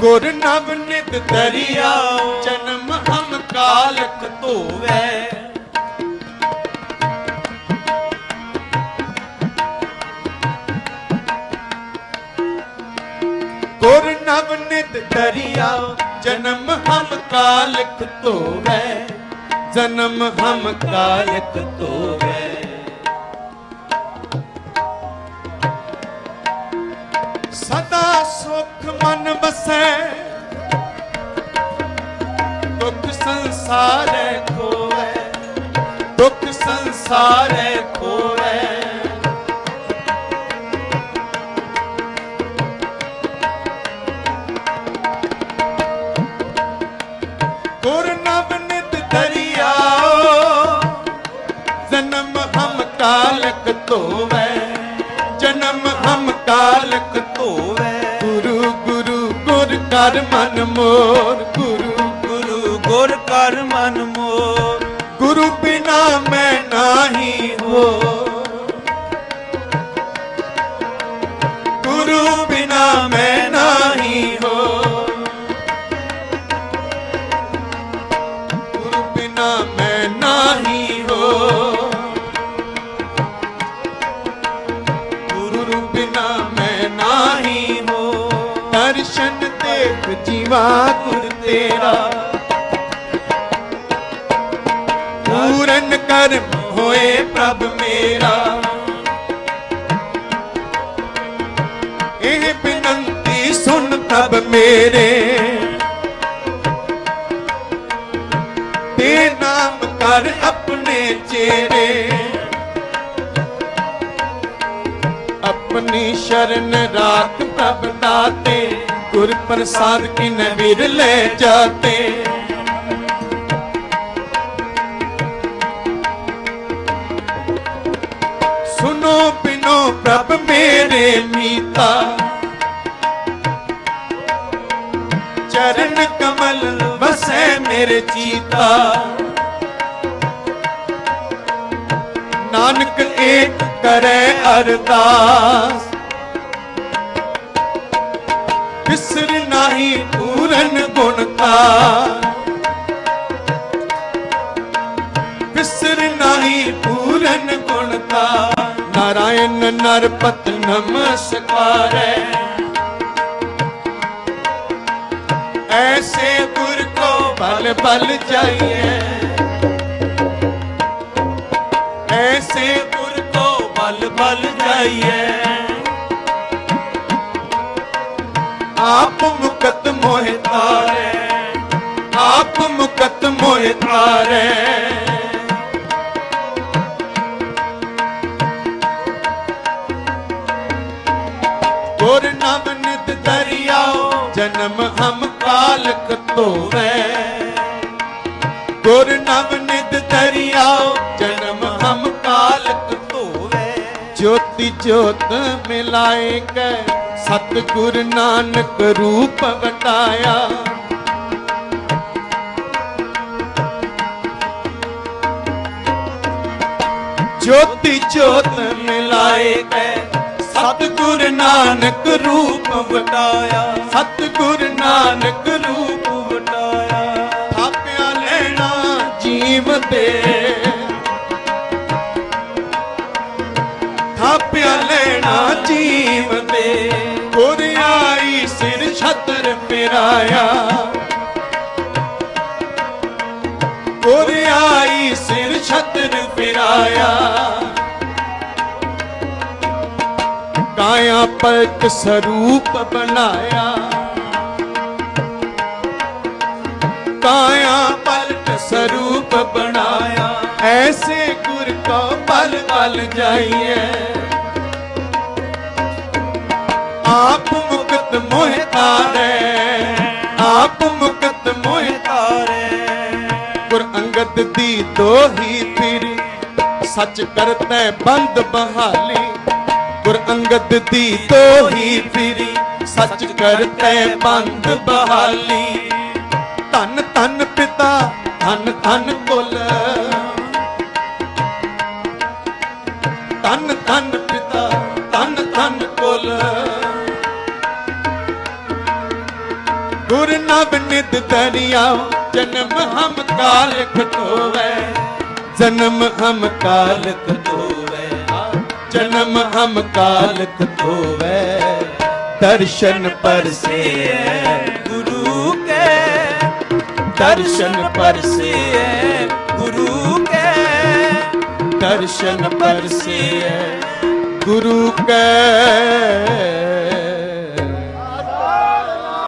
ਗੁਰ ਨਵ ਨਿਤ ਦਰਿਆ, ਜਨਮ ਹਮ ਕਾਲਕ ਧੋਵੈ। ਗੁਰ ਨਵ ਨਿਤ ਦਰਿਆ, ਜਨਮ ਹਮ ਕਾਲਕ ਧੋਵੈ। ਜਨਮ ਹਮ ਕਾਲਕ ਧੋਵੈ। ਸੁਖ ਮਨ ਬਸੈ। ਦੁੱਖ ਸੰਸਾਰੈ ਖੋਵੈ ਦੁੱਖ ਸੰਸਾਰੈ ਕਰ ਮਨ ਮੋਰ, ਗੁਰੂ ਗੁਰੂ, ਗੁਰ ਕਰ ਮਨ ਮੋਰ। ਗੁਰੂ ਬਿਨਾ ਮੈਂ ਨਾਹੀ ਹੋ ਗੁਰੂ ਦੇਖ ਗੁਰ ਤੇਰਾ। ਪੂਰਨ ਕਰਮ ਹੋਏ ਪ੍ਰਭ ਮੇਰਾ। ਇਹ ਬਿਨੰਤੀ ਸੁਣ ਪ੍ਰਭ ਮੇਰੇ। ਤੇ ਨਾਮ ਕਰ ਆਪਣੇ ਚੇਰੇ। ਆਪਣੀ ਸ਼ਰਨ ਰਾਖ ਪ੍ਰਭ ਦਾਤੇ। ਗੁਰ ਪ੍ਰਸਾਦ ਕੀ ਨਵੀਰ ਜਾਤੇ। ਸੁਨੋ ਬਿਨੋ ਪ੍ਰਭ ਮੇਰੇ ਮੀਤਾ। ਚਰਨ ਕਮਲ ਵਸੈ ਮੇਰੇ ਚੀਤਾ। ਨਾਨਕ ਏਕ ਕਰੈ ਅਰਦਾਸ। ਬਿਸਰ ਨਾਹੀ ਪੂਰਨ ਗੁਣ ਕਾ ਬਿਸਰ ਨਾਹੀ ਪੂਰਨ ਗੁਣ ਕਾ ਨਾਰਾਇਣ ਨਰਪਤ ਨਮਸਕਾਰੈ ਐਸੇ ਗੁਰ ਕੋ ਬਲ ਬਲ ਜਾਈਏ ਐਸੇ ਗੁਰ ਕੋ ਬਲ ਬਲ ਜਾਈਏ ਆਪ ਮੁਕਤ ਮੋਹਿ ਤਾਰੇ, ਆਪ ਮੁਕਤ ਮੋਹਿ ਤਾਰੇ। ਗੁਰ ਨਵ ਨਿਤ ਦਰਿਆਓ, ਜਨਮ ਹਮ ਕਾਲਕ ਧੋਵੈ। ਗੁਰ ਨਵ ਨਿਤ ਦਰਿਆਓ, ਜਨਮ ਹਮ ਕਾਲਕ ਧੋਵੈ। ਜੋਤੀ ਜੋਤ ਮਿਲਾਏ ਕੈ ਸਤ ਨਾਨਕ ਰੂਪ ਵਟਾਇਆ। ਜੋਤੀ ਜੋਤ ਮਿਲਾਏ ਕੈ ਸਤਿਗੁਰ ਨਾਨਕ ਰੂਪ ਵਟਾਇਆ। ਸਤਿਗੁਰ ਨਾਨਕ ਰੂਪ ਵਟਾਇਆ। ਥਾਪਿਆ ਲੈਣਾ ਜੀਵ ਤੇ। ਥਾਪਿਆ ਲੈਣਾ ਜੀਵ अतर पिराया। आई सिर छतर पिराया। काया पलक स्वरूप बनाया। काया पलक स्वरूप बनाया। ऐसे गुर को पल पल जाइए। आप ਦੀ ਦੋਹੀ ਫਿਰੀ। ਸੱਚ ਕਰਤੈ ਬੰਦ ਬਹਾਲੀ। ਗੁਰ ਅੰਗਦ ਦੀ ਦੋਹੀ ਫਿਰੀ। ਸੱਚ ਕਰਤੈ ਬੰਦ ਬਹਾਲੀ। ਧੰਨ ਧੰਨ ਪਿਤਾ, ਧੰਨ ਧੰਨ ਕੁਲ। ਧਨ, ਧੰਨ ਪਿਤਾ, ਧੰਨ ਧੰਨ ਕੁਲ। ਗੁਰ ਨਬ ਨਿਤ ਦਰਿਆਓ ਜਨਮ ਹਮ ਕਾਲਕ ਧੋਵੈ। ਜਨਮ ਹਮ ਕਾਲਕ ਧੋਵੈ। ਜਨਮ ਹਮ ਕਾਲਕ ਧੋਵੈ। ਦਰਸ਼ਨ ਪਰਸੇ ਗੁਰੂ ਕੇ। ਦਰਸ਼ਨ ਪਰਸੇ ਗੁਰੂ ਕੇ। ਦਰਸ਼ਨ ਪਰਸੇ ਗੁਰੂ ਕੈ।